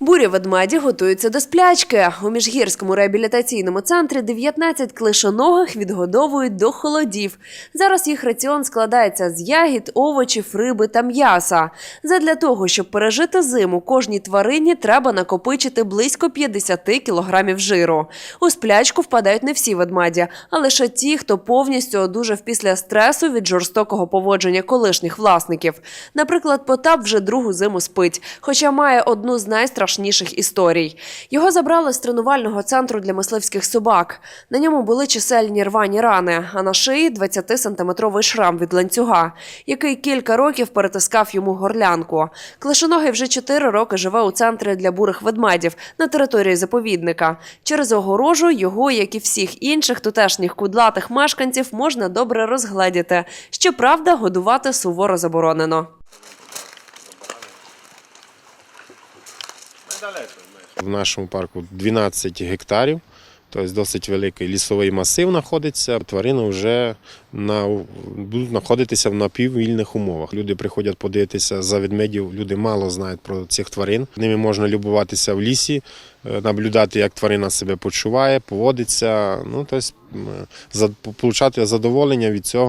Бурі ведмеді готуються до сплячки. У міжгірському реабілітаційному центрі 19 клишоногих відгодовують до холодів. Зараз їх раціон складається з ягід, овочів, риби та м'яса. Задля того, щоб пережити зиму, кожній тварині треба накопичити близько 50 кілограмів жиру. У сплячку впадають не всі ведмеді, а лише ті, хто повністю одужав після стресу від жорстокого поводження колишніх власників. Наприклад, Потап вже другу зиму спить, хоча має одну з найстрашніших історій. Його забрали з тренувального центру для мисливських собак. На ньому були чисельні рвані рани, а на шиї 20-сантиметровий шрам від ланцюга, який кілька років перетискав йому горлянку. Клишоногий вже 4 роки живе у центрі для бурих ведмедів на території заповідника. Через огорожу його, як і всіх інших тутешніх кудлатих мешканців, можна добре розгледіти. Щоправда, годувати суворо заборонено. В нашому парку 12 гектарів, тобто досить великий лісовий масив знаходиться. Тварини вже на, будуть знаходитися в напіввільних умовах. Люди приходять подивитися за ведмедів, люди мало знають про цих тварин. Ними можна любуватися в лісі, е, наблюдати, як тварина себе почуває, поводиться, ну, тобто, получати задоволення від цього.